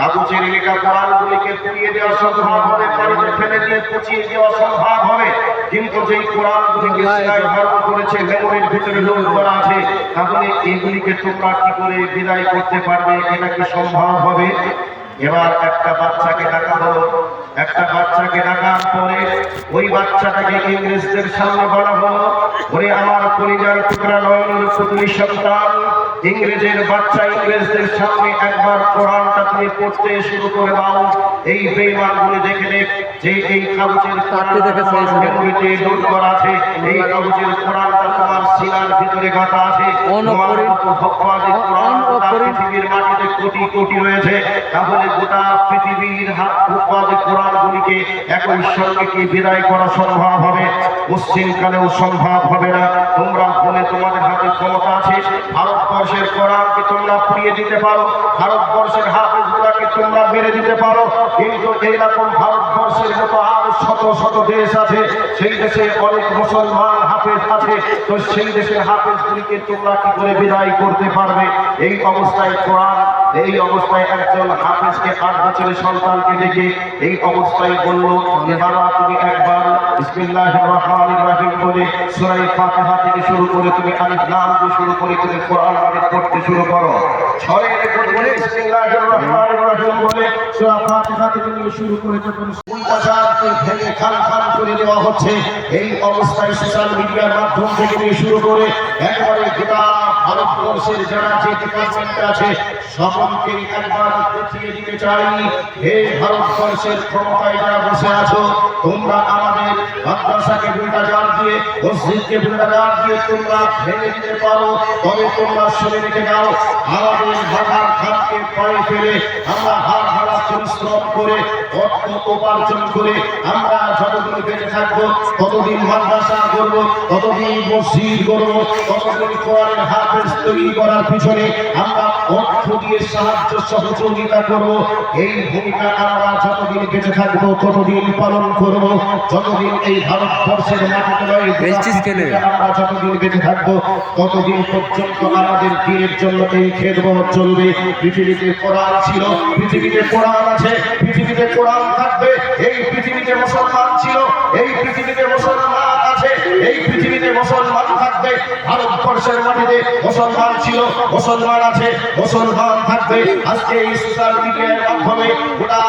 কাগজের লেখা কোরআনগুলিকে পুড়িয়ে দেওয়া সম্ভব হবে পানিতে ফেলে দিয়ে পচিয়ে দেওয়া সম্ভব হবে। কিন্তু যেই কোরআনগুলিকে সিলাই ধারণ করেছে মেমোরির ভিতরে লোক করা আছে তাহলে এগুলিকে তোমরা কি করে বিদায় করতে পারবে এটা কি সম্ভব হবে? এবার একটা বাচ্চাকে ডাকা হলো। একটা বাচ্চাকে ডাকার পরে ওই বাচ্চাটাকে ইংরেজদের সামনে বলা হলো ওরে আমার পরিবার টুকরা নয়নের পুত্রী সন্তান ইংরেজের বাচ্চা ইংরেজদের সামনে একবার কোরআনটা তুমি পড়তে শুরু করে দাও এই বেইমানগুলো দেখে দেখ যে এই কাগজের ছবি। লোড করা আছে এই কাগজের কোরআনটা তোমার শিলার ভিতরে গাঁথা আছে তোমার কোরআন পৃথিবীর মাটিতে কোটি কোটি রয়েছে। তাহলে গোটা পৃথিবীর হাত কোরআনগুলিকে একই সঙ্গে কি বিদায় করা সম্ভব হবে? পশ্চিমকালেও সম্ভব হবে না। তোমরা বলে তোমাদের হাতে ক্ষমতা আছে। ভারতবর্ষের কোরআনকে তোমরা পুড়িয়ে দিতে পারো? ভারতবর্ষের হাফেজগুলাকে তোমরা মেরে দিতে পারো। কিন্তু এইরকম ভারতবর্ষের মতো আর শত শত দেশ আছে, সেই দেশে অনেক মুসলমান হাফেজ আছে। তো সেই দেশের হাফেজগুলিকে তোমরা কি করে বিদায় করতে পারবে? এই অবস্থায় কোরআন এই অবস্থায় একজন হাফেজকে আট বছরের সন্তানকে দেখে এই অবস্থায় বলল, এবার তুমি একবার বিসমিল্লাহির রহমানির রহিম বলে সূরা ফাতিহা থেকে শুরু করে তুমি আলিফ লাম শুরু করে তুমি কোরআন পাঠ করতে শুরু করো। ছয়ের বলে বিসমিল্লাহির রহমানির রহিম বলে সূরা ফাতিহা থেকে নিয়ে শুরু করে যখন বাজারকে ভেঙে খান খান করে দেওয়া হচ্ছে, এই অবস্থায় সোশ্যাল মিডিয়ার মাধ্যম থেকে শুরু করে একবারে গোটা ভারতবর্ষের যারা যে আছে, সকলকে একবার দেখিয়ে দিতে চাই, হে ভারতবর্ষের ক্ষমতায় যারা বসে আছো, তোমরা আমাদের মাদ্রাসাকে বুলডাজার দিয়ে মসজিদকে দিয়ে তোমরা ভেঙে দিতে পারো, তবে তোমরা শুনে রেখে ঢাকার খাতকে পায়ে ফেলে আমরা হারা পরিশ্রম করে, অর্থ উপার্জন করে আমরা যতদিন বেঁচে থাকব, ততদিন মাদ্রাসা করব ততদিন মসজিদ করব ততদিন হাফেজ তৈরি করার পিছনে আমরা অর্থ দিয়ে সাহায্য সহযোগিতা করব। এই ভূমিকা আমরা যতদিন বেঁচে থাকব, ততদিন পালন করব, যতদিন এই ভারতবর্ষের মাটিতে আমরা যতদিন বেঁচে থাকব, ততদিন পর্যন্ত আমাদের দিনের জন্য এই খেদমত চলবে। পৃথিবীতে কোরআন ছিল, পৃথিবীতে কোরআন আছে, পৃথিবীতে কোরআন থাকবে। এই পৃথিবীতে মুসলমান ছিল, এই পৃথিবীতে মুসলমান আছে, এই পৃথিবীতে মুসলমান থাকবে। ভারতবর্ষের মাটিতে মুসলমান ছিল, মুসলমান আছে, মুসলমান থাকবে। আজকে সোশ্যাল মাধ্যমে গোটা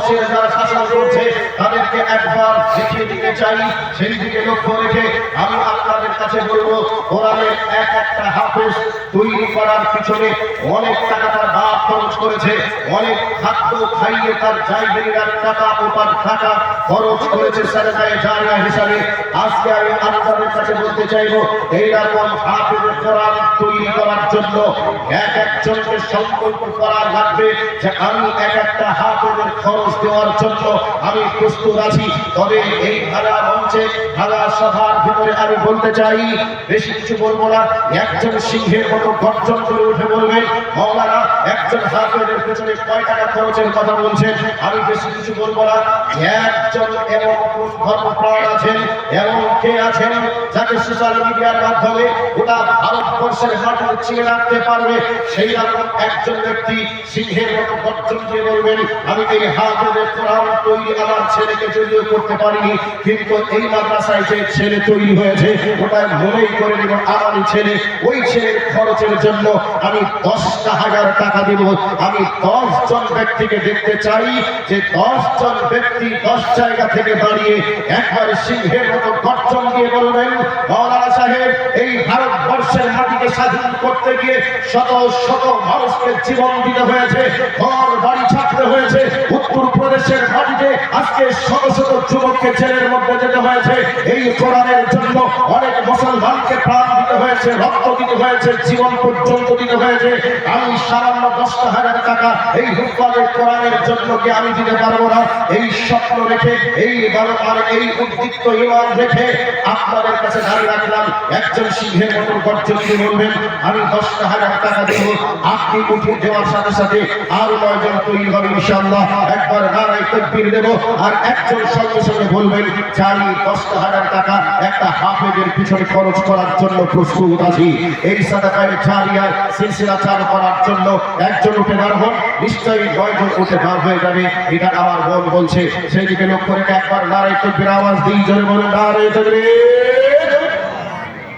ভারতবর্ষের যারা শাসন করছে, তাদেরকে একবার দেখিয়ে দিতে চাই। সেই দিকে লক্ষ্য রেখে আমি আপনাদের কাছে বলব কোরআনের এক একটা হাফেজ তৈরি করার পিছনে অনেক টাকা তার বাপ খরচ করেছে, অনেক খাদ্য খাইয়ে তার জায়গার টাকা ও তার টাকা খরচ করেছে সারেদায় জায়গা হিসাবে। আজকে আমি আপনাদের কাছে বলতে চাইব, এইরকম হাফেজের কোরআন তৈরি করার জন্য এক একজনকে সংকল্প করা লাগবে যে আমি এক একটা হাফেজের খরচ দেওয়ার জন্য আমি প্রস্তুত আছি। তবে এই ধারা মঞ্চে, ধারা সভার ভিতরে আমি বলতে চাই, বেশি কিছু বলব না, একজন সিংহের মতো গর্জন করে উঠে বলবেন মৌলানা, একজন হাফেজের পেছনে কয় টাকা খরচের কথা বলছেন? আমি বেশি কিছু বলব না। একজন এমন ধর্মপ্রাণ আছেন, এমন কে আছেন যাকে সোশ্যাল মিডিয়ার মাধ্যমে গোটা ভারতবর্ষের মাটিতে চিনে রাখতে পারবে? সেই রকম একজন ব্যক্তি সিংহের মতো গর্জন দিয়ে বলবেন, আমি এই হাফেজের কোরআন তৈরি, আমার ছেলেকে যদিও করতে পারিনি, কিন্তু এই মাদ্রাসায় যে ছেলে তৈরি হয়েছে ওটা মনেই করে নেব আমি ছেলে, ওই ছেলের খরচের জন্য আমি দশটা হাজার টাকা দিব। আমি দশ জন ব্যক্তিকে দেখতে চাই যে দশ জন ব্যক্তি দশ জায়গা থেকে দাঁড়িয়ে একবার সিংহের মতো গর্জন দিয়ে বলবেন, মৌলানা সাহেব, এই ভারতবর্ষের মাটিকে স্বাধীন করতে গিয়ে শত শত মানুষকে জীবন দিতে হয়েছে ঘর বাড়ি ছাড়তে হয়েছে উত্তর প্রদেশের মাটিতে আজকে শত শত যুবককে জেলের মধ্যে যেতে হয়েছে। এই কোরআনের জন্য অনেক মুসলমানকে প্রাণ দিতে হয়েছে, রক্ত দিতে হয়েছে, জীবন পর্যন্ত দিতে হয়েছে। আমি সামান্য দশটা হাজার টাকা এই হুফাজের কোরআনের জন্য কি আমি দিতে পারব না? এই স্বপ্ন রেখে, এই বারবার এই উদ্দীপ্ত ইমান রেখে আপনাদের কাছে দাঁড়িয়ে রাখলাম। একজন বলবেন আমি হাজার টাকা সাথে সাথে আরও একবার আর বলবেন হাজার টাকা একটা পিছনে খরচ করার জন্য আছি। এই করার জন্য একজন উঠে নিশ্চয়ই উঠে হয়ে যাবে, এটা আমার বলছে। লক্ষ্য রেখে একবার নারায় তকবীর আওয়াজ দিই, জোরে বলুন, নারায়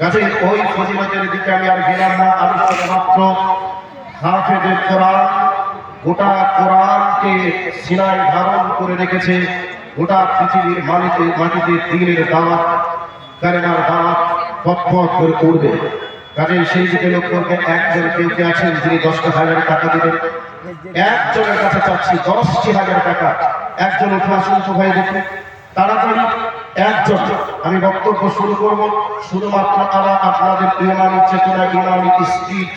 কাজে ওই ফজিলতের দিকে আমি আর গেলাম না। আমি শুধুমাত্র হাফেজে কোরআন, গোটা কোরআনকে সিনায় ধারণ করে রেখেছে। গোটা পৃথিবীর মাটিতে মাটিতে দিনের দাওয়াত কারেনার দাওয়াত পথ পথ করে উঠবে কাজে সেই দিকে লক্ষ্য করে একজন কেউ কে আছেন যিনি দশটা হাজার টাকা দিবেন। একজনের কাছে চাচ্ছি দশটি হাজার টাকা। একজন উঠে আসুন তো ভাই তাড়াতাড়ি একজন। আমি বক্তব্য শুরু করব। শুধুমাত্র তারা আপনাদের ইমানি চেতনা ইমানি স্পিড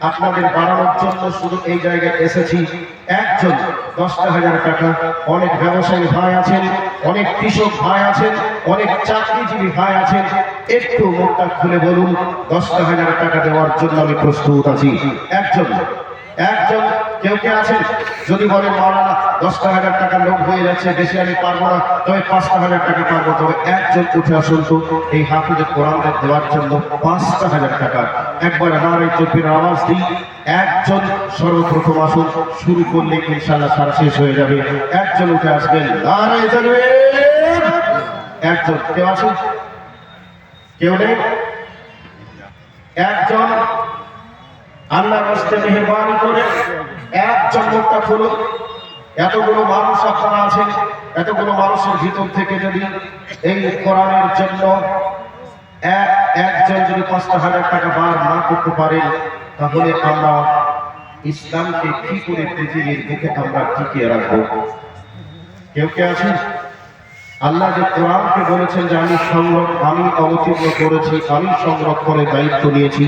আপনাদের বাড়ানোর জন্য শুধু এই জায়গায় এসেছি। একজন, দশটা হাজার টাকা। অনেক ব্যবসায়ী ভাই আছেন, অনেক কৃষক ভাই আছেন, অনেক চাকরিজীবী ভাই আছেন। একটু মুখটা খুলে বলুন, দশটা হাজার টাকা দেওয়ার জন্য আমি প্রস্তুত আছি। একজন একজন কেউ কে আছেন? যদি বলেন, মাওলানা, দশটা হাজার টাকা লোক হয়ে যাচ্ছে, বেশি আমি পারব না, তবে পাঁচটা হাজার টাকা পারব তবে একজন উঠে আসুন তো, এই হাফিজের কোরআনদের দেওয়ার জন্য পাঁচটা হাজার টাকা। একবার আমার এই চব্বির আওয়াজ দিই একজন সর্বপ্রথম আসুন, শুরু করলে ইনশাল্লাহ সারা শেষ হয়ে যাবে। একজন উঠে আসবেন, নারায় থাকবেন একজন, কেউ আসুন? কেউ নেই? একজন আল্লাহ রাস্তে মেহরবানি করে একজন লোকটা খুলুন এতগুলো মানুষ আপনারা আছেন, এতগুলো মানুষের ভিতর থেকে যদি এই কোরআনের জন্য এক, একজন যদি পাঁচটা হাজার টাকা বার না করতে পারেন তাহলে আমরা ইসলামকে কি করে পৃথিবীর বুকে আমরা টিকিয়ে রাখব? কেউ কে আছেন? আল্লাহ যে কোরআনকে বলেছেন যে, আমি সংরক্ষণ আমি অবতীর্ণ করেছি, আমি সংরক্ষণের দায়িত্ব নিয়েছি।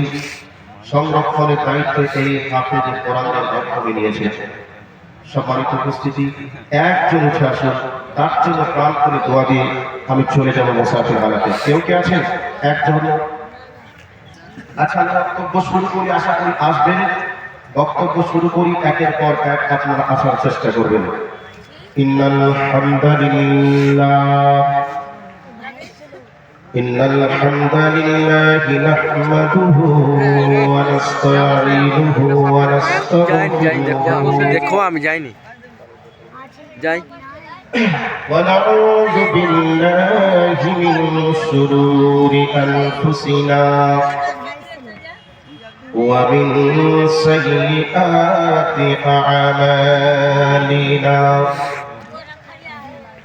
সংরক্ষণের দায়িত্ব এই হাফেজের কোরআনের মাধ্যমে নিয়েছে। সম্মানিত উপস্থিতি, একজন উঠে আসুন, তার জন্য প্রাণ করে দোয়া দিয়ে আমি চলে যাব মোসাফির হালাতে কেউ কে আছেন? একজন? আচ্ছা বক্তব্য শুরু করি, আশা করি আসবেন। বক্তব্য শুরু করি, একের পর এক আপনারা আসার চেষ্টা করবেন। ইন্নাল হামদালিল্লাহ إن الحمد لله نحمده ونستعينه ونستغفره جاي ونعوذ بالله من شرور أنفسنا ومن سيئات أعمالنا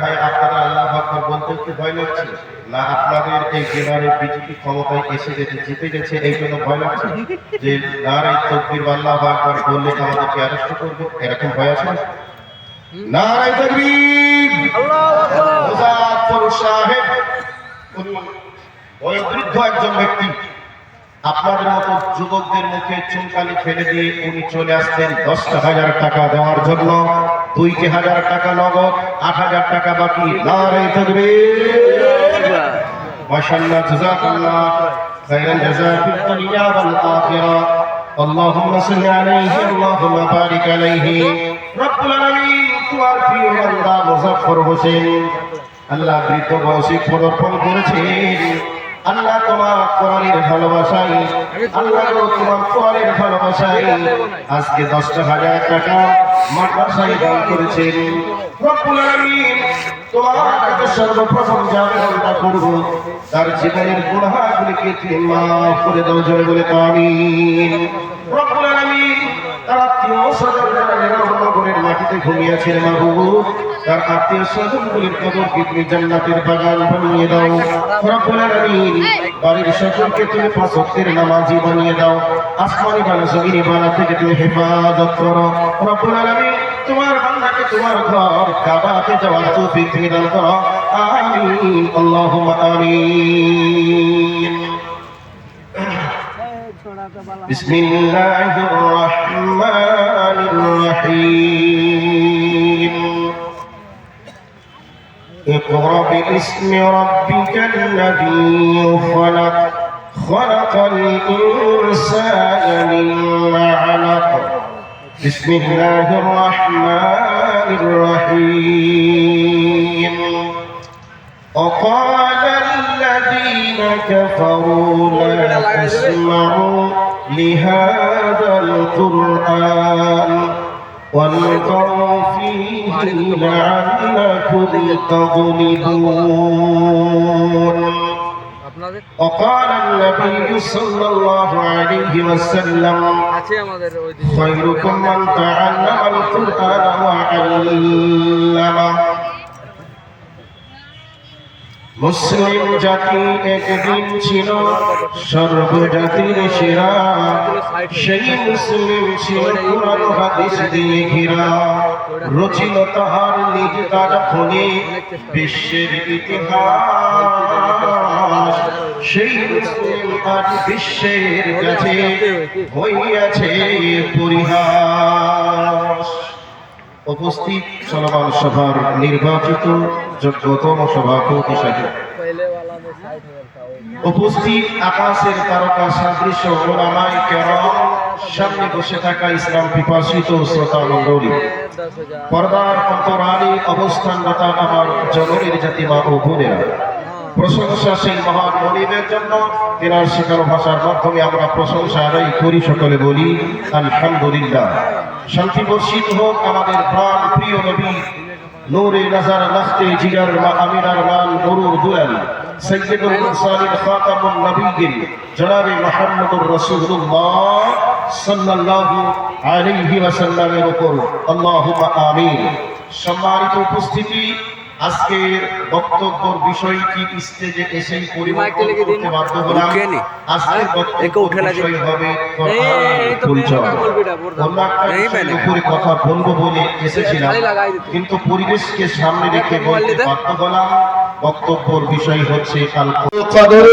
ভাই, আপনারা আল্লাহ আকবার বলতে একটু ভয় লাগছে? না, আপনাদের এই জেলারে বিজেপি ক্ষমতায় এসে গেছে জিতে গেছে, এই জন্য ভয় লাগছে? যে নারায় তকবীর বা আল্লাহ আকবার বললে আমাদেরকে অ্যারেস্ট করবে? এরকম ভয় আছে? নারায় তকবীর! মুজাফফর সাহেব বয়োবৃদ্ধ একজন ব্যক্তি। আপনাদের মতো যুবকদের মুখে চুনকালি ফেলে দিয়ে উনি চলে আসতেন দশটা হাজার টাকা দেওয়ার জন্য। দুইটি হাজার টাকা নগদ আট হাজার টাকা বাকি নারে থাকবে মাশাআল্লাহ জাযাকাল্লাহ খাইরাল জাযা ফিদ দুনিয়া ওয়াল আখিরা اللهم صل عليه اللهم بارك عليه রব্বুল আলামিন তোমার প্রিয় বান্দা মুজাফফর হোসেন আল্লাহ বৃদ্ধ বয়সে পদার্পণ করেছেন আল্লাহ তোমার কোরআনের ভালোবাসাই আল্লাহ গো তোমার কোরআনের ভালোবাসাই আজকে দশটা হাজার টাকা মাদ্রাসায় দান করেছেন। রব্বুল আলামিন, তোমার সর্বপ্রথম যে করব। তার জীবনের গুনাহগুলিকে তুমি করে দাও জয় বলে আমিন। রব্বুল আলামিন, তার আত্মীয় স্বজন যারা নিরামনগরের মাটিতে ঘুমিয়েছেন মাহবুবু। তার আত্মীয় স্বজনগুলির কবরকে তুমি জান্নাতের বাগান বানিয়ে দাও রব্বুল আলামিন বাড়ির সকলকে তুমি পাঁচ ওয়াক্তের নামাজি বানিয়ে দাও আসমানি বানা জমিনি বানা থেকে তুমি হেফাজত করো রব্বুল আলামিন তোমার বান্দাকে তোমার ঘর কাবাতে যাওয়ার তৌফিক তুমি দান করো আমিন আল্লাহুম্মা আমিন بسم الله الرحمن الرحيم اقرأ باسم ربك الذي خلق خلق الإنسان من علق بسم الله الرحمن الرحيم. وقال الذين كفروا لا تسمعوا لهذا القرآن. والقوا فيه لعلكم تغلبون وقال النبي صلى الله عليه وسلم خيركم من تعلم القرآن وعلمه মুসলিম জাতি একদিন ছিল সর্বজাতির সেরা। সেই মুসলিম ছিল কোরআন, হাদিস দিয়ে ঘেরা। রচিল তাহার নিজ তার ফলে বিশ্বের ইতিহাস। সেই মুসলিম আজ বিশ্বের কাছে হইয়াছে পরিহাস। উপস্থিত চলমান সভার নির্বাচিত যোগ্যতম সভাপতি সাহেব। উপস্থিত আকাশের তারকা সাদৃশ্য ওলামাই কেরম, সামনে বসে থাকা ইসলাম বিপাসিত শ্রোতা মন্ডলী পর্দার অন্তরালী অবস্থানগতা আমার জননীর জাতিমা ও বোনেরা। প্রশংসা সেই মহান মনিবের জন্য, তেনার শিকার ভাষার মাধ্যমে আমরা প্রশংসা আদায় করি সকলে বলি, আলহামদুলিল্লাহ। শান্তি বর্ষিত হোক আমাদের প্রাণ প্রিয় নবী নূরে নাজার লাখতে জিগার মা আমিনার মান গরুর দুয়াল সৈয়দুল মুরসালিন খাতামুন নবীগিন জনাবে মুহাম্মদুর রাসূলুল্লাহ সাল্লাল্লাহু আলাইহি ওয়াসাল্লামের উপর আল্লাহুম্মা আমিন সম্মানিত উপস্থিতি আজকের বক্তব্যের বিষয়টি স্টেজে এসেই পরিবর্তন করতে বাধ্য হলাম? আজকের বক্তব্য বিষয় হবে। উপরে কথা বলব বলে এসেছিলাম। কিন্তু পরিবেশকে সামনে রেখে বলতে বাধ্য হলাম। বক্তব্যের বিষয় হচ্ছে আল কদর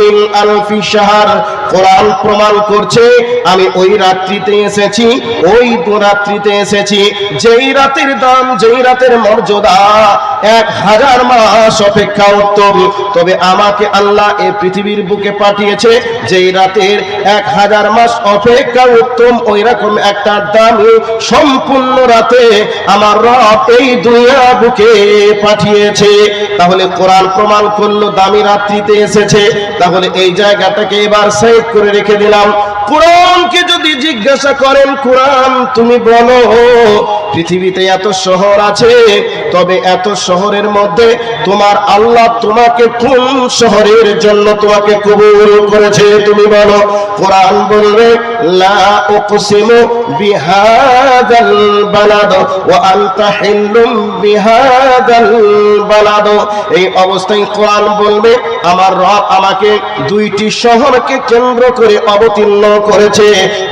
মিন আলফি শাহর কোরআন প্রমাণ করছে, আমি ওই রাত্রিতে এসেছি, ওই দু রাত্রিতে এসেছি, যেই রাতের দাম, যেই রাতের মর্যাদা, এক হাজার মাস অপেক্ষা উত্তম। তবে আমাকে আল্লাহ এই পৃথিবীর বুকে পাঠিয়েছে, যেই রাতের এক হাজার মাস অপেক্ষা উত্তম, ওই রকম একটা দামি, সম্পূর্ণ রাতে আমার রব এই দুনিয়া বুকে পাঠিয়েছে। তাহলে কোরআন প্রমাণ করল, দামি রাত্রিতে এসেছে। তাহলে এই জায়গাটাকে এবার সেভ করে রেখে দিলাম। কোরআনকে যদি জিজ্ঞাসা করেন, কোরআন, তুমি বলো, পৃথিবীতে এত শহর আছে, তবে এত শহরের মধ্যে তোমার আল্লাহ তোমাকে কোন শহরের জন্য তোমাকে কবুল করেছে, তুমি বলো? কোরআন বলবে, লা উকসিমু বিহাদাল বালাদ ওয়া আনতা হিল্লুম বিহাদাল বালাদ। এই অবস্থায় কোরআন বলবে, আমার রব আমাকে দুইটি শহরকে কেন্দ্র করে অবতীর্ণ করেছে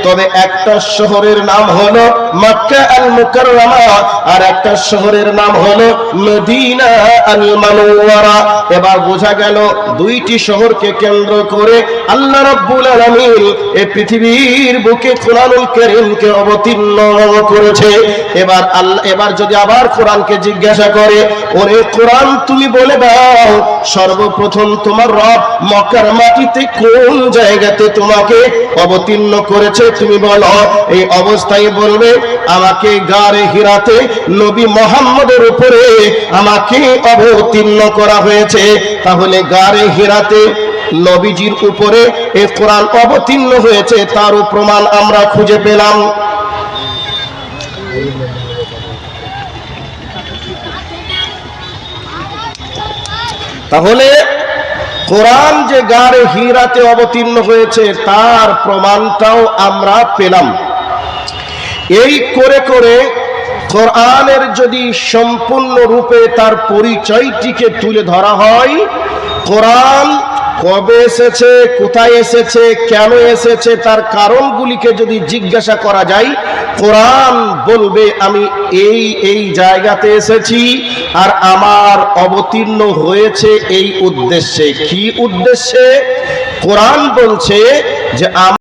তবে একটা শহরের নাম হলো মক্কা আল মুকাররমা আর একটা শহরের নাম হলো মদিনা আল মানওয়ারা এবার বোঝা গেল দুইটি শহরকে কেন্দ্র করে আল্লাহ রাব্বুল আলামিন এই পৃথিবীর বুকে কোরআনুল কারীমকে অবতীর্ণ করেছে। এবার আল্লাহ, এবার যদি আবার কোরআনকে জিজ্ঞাসা করে, ওরে কোরআন, তুমি বলে দাও, সর্বপ্রথম তোমার রব মক্কার মাটিতে কোন জায়গাতে তোমাকে অবতীর্ণ করেছে? তুমি বলো, এই অবস্থায় বলবে, আমাকে গারে হিরাতে নবী মোহাম্মদের উপরে আমাকে অবতীর্ণ করা হয়েছে। তাহলে গারে হিরাতে নবীজির উপরে এ কোরআন অবতীর্ণ হয়েছে, তারও প্রমাণ আমরা খুঁজে পেলাম। তাহলে কোরআন যে গাড়ে হীরাতে অবতীর্ণ হয়েছে, তার প্রমাণটাও আমরা পেলাম। এই করে করে কোরআনের যদি সম্পূর্ণ রূপে তার পরিচয়টিকে তুলে ধরা হয়, কোরআন কবে এসেছে, কোথায় এসেছে, কেন এসেছে, তার কারণগুলিকে যদি জিজ্ঞাসা করা যায়, কোরআন বলবে, আমি এই এই জায়গাতে এসেছি আর আমার অবতীর্ণ হয়েছে এই উদ্দেশ্যে। কি উদ্দেশ্যে? কোরআন বলছে যে